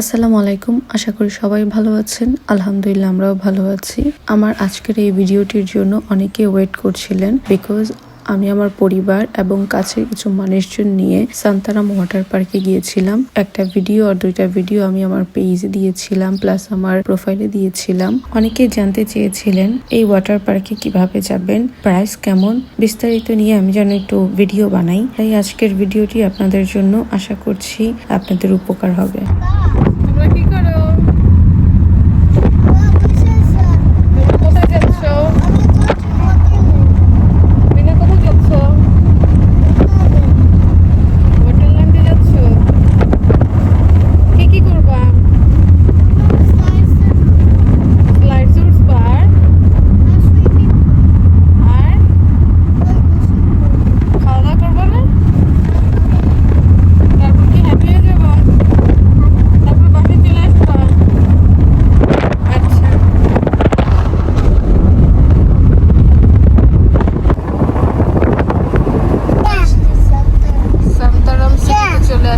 আসসালামু আলাইকুম, আশা করি সবাই ভালো আছেন। আলহামদুলিল্লাহ, আমরাও ভালো আছি। আমার আজকের এই ভিডিওটির জন্য অনেকে ওয়েট করছিলেন বিকজ আমি আমার পরিবার এবং কাছের কিছু মানুষজন নিয়ে সান্তারাম ওয়াটার পার্কে গিয়েছিলাম। একটা ভিডিও আর দুইটা ভিডিও আমি আমার পেজে দিয়েছিলাম প্লাস আমার প্রোফাইলে দিয়েছিলাম। অনেকে জানতে চেয়েছিলেন এই ওয়াটার পার্কে কীভাবে যাবেন প্রাইস কেমন? বিস্তারিত নিয়ে আমি যেন একটু ভিডিও বানাই। তাই আজকের ভিডিওটি আপনাদের জন্য আশা করছি আপনাদের উপকার হবে। তোমরা কি করো কোথায় যাচ্ছ মিনা কোথায় যাচ্ছ ওয়াটারল্যান্ডে যাচ্ছ কি কি করবা স্লাইডস উঠবা আর আর খাওয়া দাওয়া করবা না তারপর কি হ্যাপি হয়ে যাবা তারপর বাসায় চলে আসবা আচ্ছা সান্তারাম সিটিতে চলে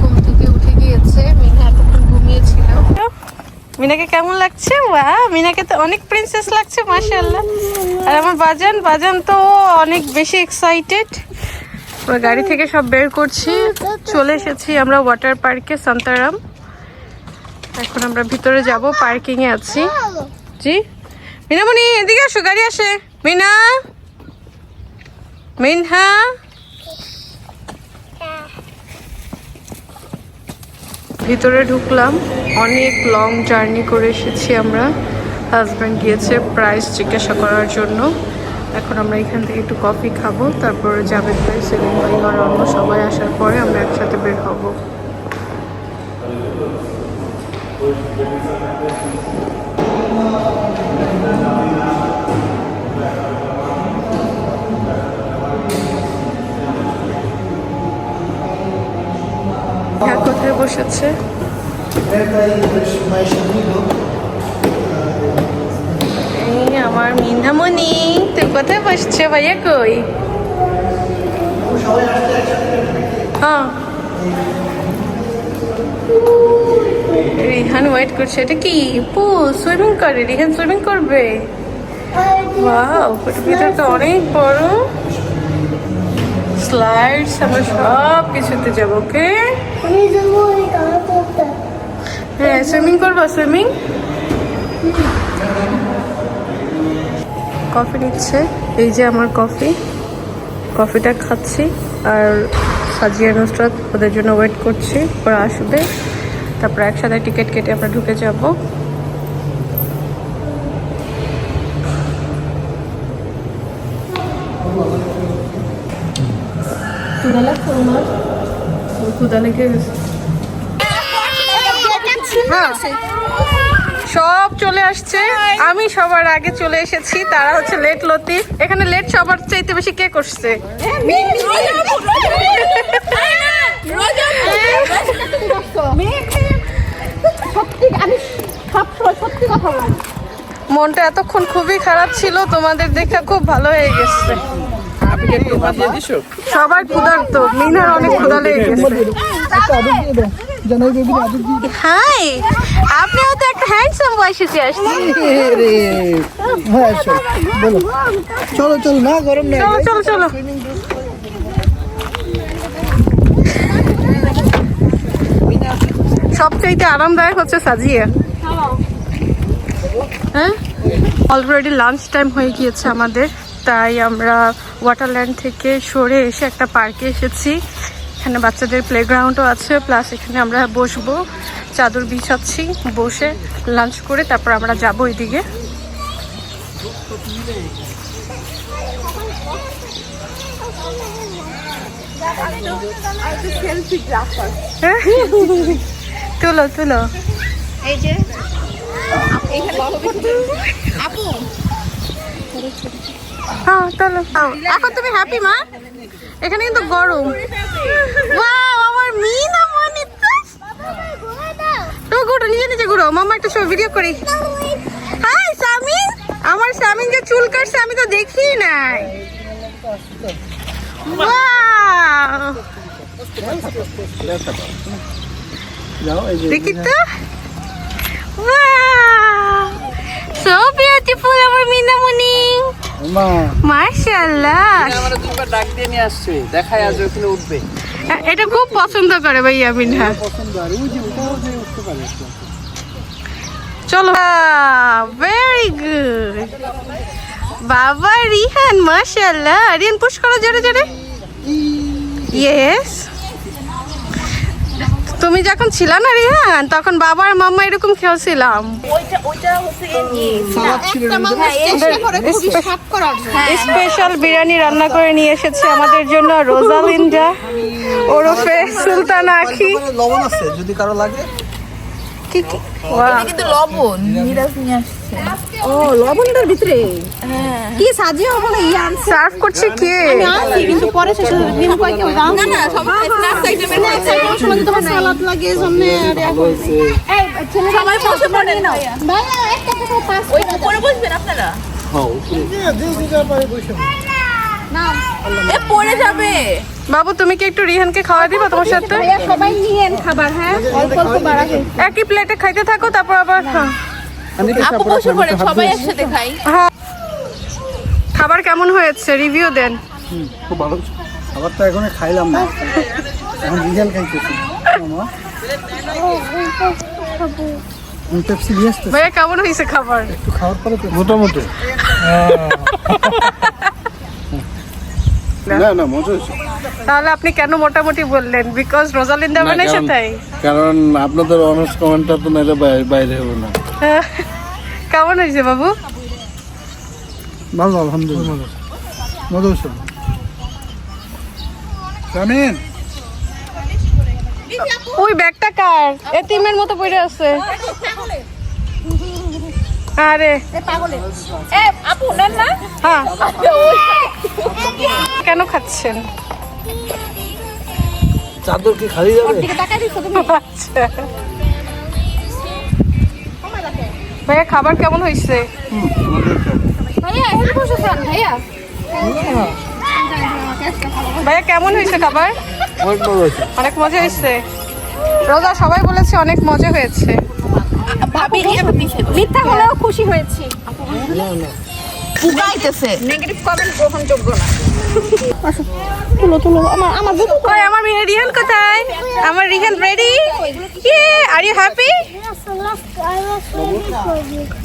ঘুম থেকে উঠে গিয়েছে। মিনহা এতক্ষণ ঘুমিয়েছিল। মিনাকে কেমন লাগছে? ওয়া মিনাকে তো অনেক প্রিন্সেস লাগছে, মাশাআল্লাহ। আর আমার বাজান বাজান তো অনেক বেশি এক্সাইটেড আমরা গাড়ি থেকে সব বের করছি। চলে এসেছি আমরা ওয়াটার পার্কে সান্তারাম। এখন আমরা ভিতরে যাব পার্কিং এ আছি। জি। মিনামণি, এদিকে আসো, গাড়ি আসে। মিনা। মিনহা। ভিতরে ঢুকলাম। অনেক লং জার্নি করে এসেছি আমরা। হাজব্যান্ড গিয়েছে প্রাইস জিজ্ঞাসা করার জন্য। এখন আমরা এখান থেকে একটু কফি খাব, তারপর জাভেদ ভাই সেলিম ভাই আর অন্য সবাই আসার পরে আমরা একসাথে বের হব। হ্যাঁ কোথায় বসেছে? এই আমার মিনামণি তুই কোথায় বসছে ভাইয়া কই? হ্যাঁ। রিহান ওয়েট করছে এটা কি? পু সুইমিং করে রিহান সুইমিং করবে? ওয়াও ভিতরে তো অনেক বড়। স্লাইডস আমরা সব কিছুতে যাব ওকে? হ্যাঁ সুইমিং করব সুইমিং কফি নিচ্ছে এই যে আমার কফি। কফিটা খাচ্ছি আর সাজিয়া নুসরাত ওদের জন্য ওয়েট করছি ওরা আসবে। তারপর একসাথে টিকিট কেটে আমরা ঢুকে যাব। হ্যাঁ। সব চলে আসছে। আমি সবার আগে চলে এসেছি, তারা হচ্ছে লেট লতিফ। এখানে লেট সবার চাইতে বেশি কে করছে? মনটা এতক্ষণ খুবই খারাপ ছিল, তোমাদের দেখে খুব ভালো হয়ে গেছে। সবার ক্ষুধার্ত। মিনার অনেক ক্ষুধা লেগে গেছে। হাই আপনিও তো একটা হ্যান্ডসাম বয়সে আসছি হ্যাঁ চলো বলো। চলো চলো না গরম নেই। চলো চলো চলো। সবচাইতে আরামদায়ক হচ্ছে সাজিয়ে। হ্যাঁ? অলরেডি লাঞ্চ টাইম হয়ে গিয়েছে আমাদের। তাই আমরা ওয়াটারল্যান্ড থেকে সরে এসে একটা পার্কে এসেছি। এখানে বাচ্চাদের প্লেগ্রাউন্ডও আছে প্লাস এখানে আমরা বসবো। চাদর বিছাচ্ছি বসে লাঞ্চ করে তারপর আমরা যাব ওইদিকে তুলো তুলো। এই যে আপু। হ্যাঁ এখন তুমি হ্যাপি মা? এখানে কিন্তু গরম। আমার মিনা মনি তো ঘুরো, নিজে নিজে ঘুরো। মামা একটা সব ভিডিও করি। হাই সামিন আমার সামিন যে চুল কাটছে, আমি তো দেখি নাই। দেখি তো। সো বিউটিফুল আমার মিনামণি মা মাশাআল্লাহ। আমরা দুবার ডাক দিয়ে নিয়ে আসছে। দেখায় আজ ওখানে উঠবে। এটা খুব পছন্দ করে ভাইয়া মিনহা। পছন্দ। আর ওই যে ওটাও যে উঠতে পারে চলো। ভেরি গুড বাবা রিহান মাশাআল্লাহ। রিহান পুশ করো জোরে জোরে। ইয়েস তুমি যখন ছিল না রিহান তখন বাবা আর মাম্মা এরকম খেয়েছিলাম স্পেশাল বিরিয়ানি রান্না করে নিয়ে এসেছে আমাদের জন্য রোজালিন্ডা ওরফে সুলতানা আখি। লবণ আছে যদি কারও লাগে। কি কি? কিন্তু লবণ নিয়ে আসছে। ও লবণটার ভিতরে? কি সাজিয়ে বলে ইয়ে। আনছে সার্ভ করছে কে? আনছি কিন্তু পরে শেষ হয়ে নিম কয়েক না না সবাই স্ন্যাক্স আইটেমের সময় তোমার সালাদ লাগে সামনে আর এখন এই ছেলে সবাই নাও। ভাইয়া একটা কথা পাস ওই উপরে বসবেন আপনারা? যে যে যা পারে বসে। এ পড়ে যাবে। বাবু তুমি কি একটু রিহানকে খাওয়া দিবা তোমার সাথে? সবাই নিয়েন খাবার হ্যাঁ? অল্প অল্প বাড়াবে। একই প্লেটে খাইতে থাকো তারপর আবার হ্যাঁ। খাবার কেমন হয়েছে? রিভিউ দেন। খুব ভালো। খাবার তো এখনই খাইলাম না। এখন রিজাল খাইতেছি। ভাইয়া কেমন হয়েছে খাবার? একটু খাওয়ার পরে মোটামুটি। না। না মজা হয়েছে। তাহলে আপনি কেন মোটামুটি বললেন? বিকজ রোজালিন্দা বানাইছে তাই কারণ আপনাদের অনার্স কমেন্টটা তো নাইলে বাইরে হবে না। কেমন হয়েছে বাবু? ভালো আলহামদুলিল্লাহ। মজা হয়েছে। জানেন ওই ব্যাগটা কার? এতিমের মতো পড়ে আছে। আরে। আপু নেন না। হ্যাঁ। কেন খাচ্ছেন? চাদর কি খালি যাবে? আচ্ছা। ভাইয়া খাবার কেমন হয়েছে? ভাইয়া এখানে বসেছেন ভাইয়া। ভাইয়া কেমন হয়েছে খাবার? অনেক অনেক মজা হয়েছে। রোজা সবাই বলেছে অনেক মজা হয়েছে। ভাবি মিথ্যা হলেও খুশি হয়েছি নেগেটিভ কমেন্ট গ্রহণযোগ্য না তুলো তুলো আমার আমার বুবু ওই আমার মেয়ে রিহান কোথায় আমার রিহান রেডি ইয়ে আর ইউ হ্যাপি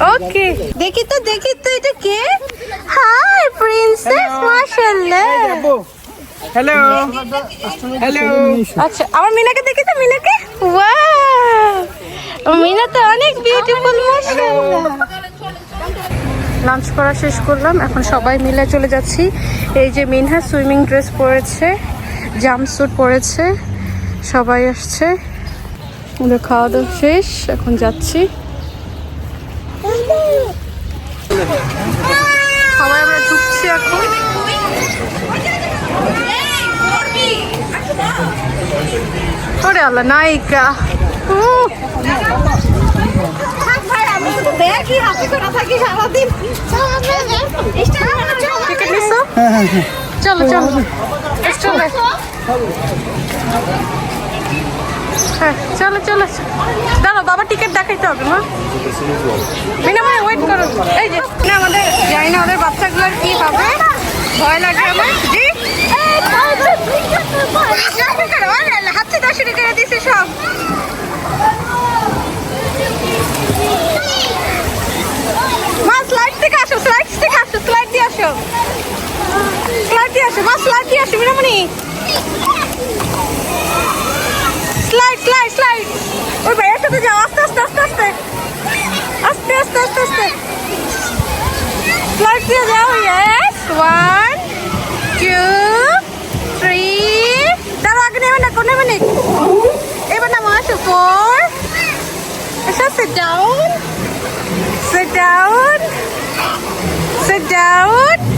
ওকে দেখি তো দেখি তো এটা কে হাই প্রিন্সেস মাশাআল্লাহ হ্যালো হ্যালো আচ্ছা আমার মিনাকে দেখি তো মিনাকে ওয়াও অনেক বিউটিফুল লাঞ্চ করা শেষ করলাম, এখন সবাই মিলে চলে যাচ্ছি। এই যে মিনহা সুইমিং ড্রেস পরেছে জাম্পস্যুট পরেছে, সবাই আসছে। ওদের খাওয়া দাওয়া শেষ, এখন যাচ্ছি। সবাই আমরা ঢুকছি এখন। নায়িকা। চলো চলো চলো হ্যাঁ চলো চলো দাঁড়ো বাবা টিকিট দেখাইতে হবে মা বিনা মানে ওয়েট করো এই যে না আমাদের জানি না ওদের বাচ্চাগুলোর কি হবে ভয় লাগে আমার জি হাত শুরু করে দিছে সব মা স্লাইড থেকে আসো স্লাইড থেকে আসো স্লাইড দিয়ে আসো দিয়ে আসো, মা স্লাইড দিয়ে আসো বিনামণি স্লাইড স্লাইড স্লাইড ওই ভাইয়ের সাথে যাও, আস্তে আস্তে আস্তে আস্তে। আস্তে আস্তে আস্তে আস্তে। স্লাইড দিয়ে যাও ইয়েস ওয়ান টু থ্রি দাঁড়ো আগে নেবে না, কোন নেবে এবার নামো, আসো ফোর এসো sit down sit down sit down!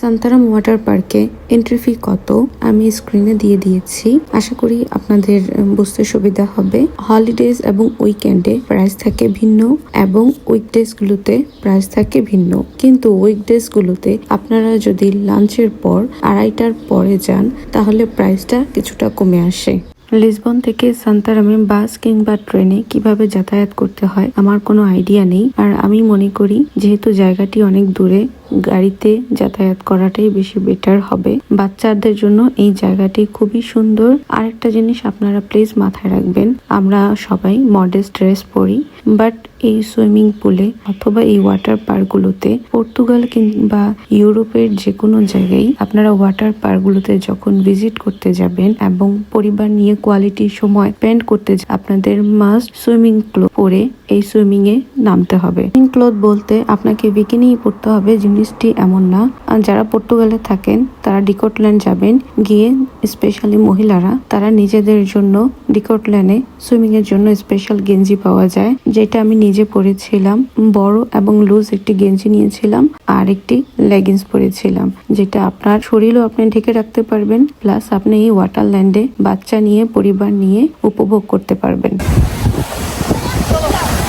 Santaram water পার্কে এন্ট্রি ফি কত? আমি স্ক্রিনে দিয়ে দিয়েছি। আশা করি আপনাদের বুঝতে সুবিধা হবে। হলিডেজ এবং উইকেন্ডে প্রাইস থাকে ভিন্ন এবং উইকডেজ গুলোতে প্রাইস থাকে ভিন্ন। কিন্তু উইকডেজ গুলোতে আপনারা যদি লাঞ্চের পর আড়াইটার পরে যান, তাহলে প্রাইসটা কিছুটা কমে আসে। লিসবন থেকে সান্তারামে বাস কিংবা ট্রেনে কীভাবে যাতায়াত করতে হয়, আমার কোনো আইডিয়া নেই। আর আমি মনে করি, যেহেতু জায়গাটি অনেক দূরে গাড়িতে যাতায়াত করাটাই বেশি বেটার হবে। বাচ্চাদের জন্য এই জায়গাটি খুবই সুন্দর। আরেকটা জিনিস আপনারা প্লিজ মাথায় রাখবেন, আমরা সবাই মডেস্ট ড্রেস পরি বাট এই সুইমিং পুলে অথবা এই ওয়াটার পার্কগুলোতে পর্তুগাল কিংবা ইউরোপের যে কোনো জায়গায় আপনারা ওয়াটার পার্কগুলোতে যখন ভিজিট করতে যাবেন এবং পরিবার নিয়ে কোয়ালিটি সময় স্পেন্ড করতে আপনাদের মাস্ট সুইমিং ক্লোথ পরে এই সুইমিং এ নামতে হবে। সুইমিং ক্লোথ বলতে আপনাকে বিকিনি পড়তে হবে জিনিসটি এমন না। যারা পর্তুগালে থাকেন, তারা ডিকটল্যান্ড যাবেন। গিয়ে স্পেশালি মহিলারা, তারা নিজেদের জন্য ডিকটল্যান্ডে সুইমিং এর জন্য স্পেশাল গেঞ্জি পাওয়া যায়, যেটা আমি নিজে পরেছিলাম। বড় এবং লুজ একটি গেঞ্জি নিয়েছিলাম, আর একটি লেগিংস পরেছিলাম, যেটা আপনার শরীরও আপনি ঢেকে রাখতে পারবেন প্লাস আপনি এই ওয়াটার ওয়াটারল্যান্ডে বাচ্চা নিয়ে, পরিবার নিয়ে উপভোগ করতে পারবেন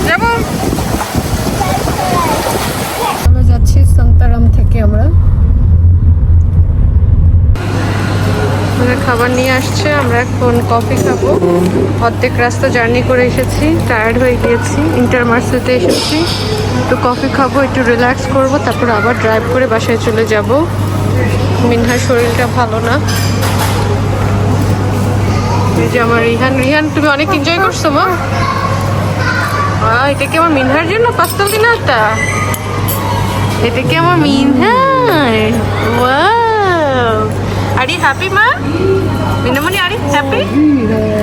যাব আমরা যাচ্ছি সন্তারাম থেকে আমরা। খাবার নিয়ে আসছে, আমরা এখন কফি খাব। অর্ধেক রাস্তা জার্নি করে এসেছি টায়ার্ড হয়ে গিয়েছি ইন্টারমার্সিতে এসেছি। একটু কফি খাব, একটু রিল্যাক্স করব, তারপর আবার ড্রাইভ করে বাসায় চলে যাব। মিনহার শরীরটা ভালো না। এই যে আমার রিহান। রিহান, তুমি অনেক এনজয় করছ, মা। এটা কি আমার মিনহার জন্য পাস্তাল দিন একটা এটা কি আমার মিনহার আরে হ্যাপি মা মিনামনি আরে হ্যাপি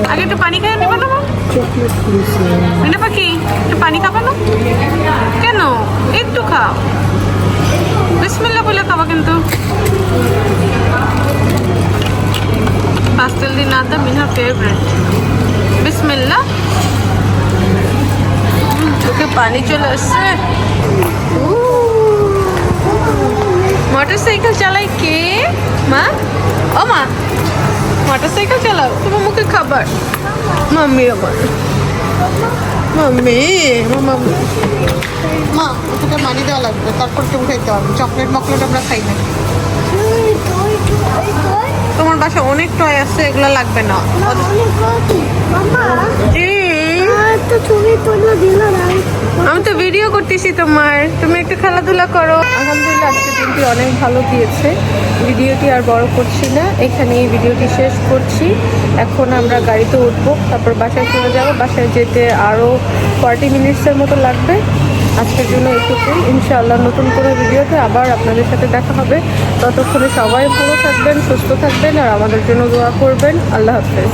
আগে একটু পানি খাই নেবা না মিনা পাখি একটু পানি খাবা না কেন একটু খাও বিসমিল্লা বলে খাবা কিন্তু পাস্তেল দিন আদা মিনহার ফেভারিট বিসমিল্লা চোখে পানি চলে আসছে মোটর সাইকেল চালাই কে? মা? ও মা মোটর সাইকেল চালাও তোমার মুখে খাবার। মাম্মি আমার। Mummy mummy. মা ওটাকে মানি দেওয়া লাগবে তারপর তো উঠাইতে হবে চকলেট মকলেট আমরা খাই না। তোমার বাসা অনেক টয় আছে এগুলো লাগবে না। জি আমি তো ভিডিও করতেছি তোমার। তুমি একটু খেলাধুলা করো। আলহামদুলিল্লাহ আজকে দিনটি অনেক ভালো গিয়েছে। ভিডিওটি আর বড় করছি না। এখানে এই ভিডিওটি শেষ করছি। এখন আমরা গাড়িতে উঠবো তারপর বাসায় চলে যাব। বাসায় যেতে আরও ফর্টি মিনিটসের মতো লাগবে। আজকের জন্য এটুকুই। ইনশাআল্লাহ নতুন কোনো ভিডিওতে আবার আপনাদের সাথে দেখা হবে। ততক্ষণে সবাই ভালো থাকবেন সুস্থ থাকবেন আর আমাদের জন্য দোয়া করবেন। আল্লাহ হাফেজ।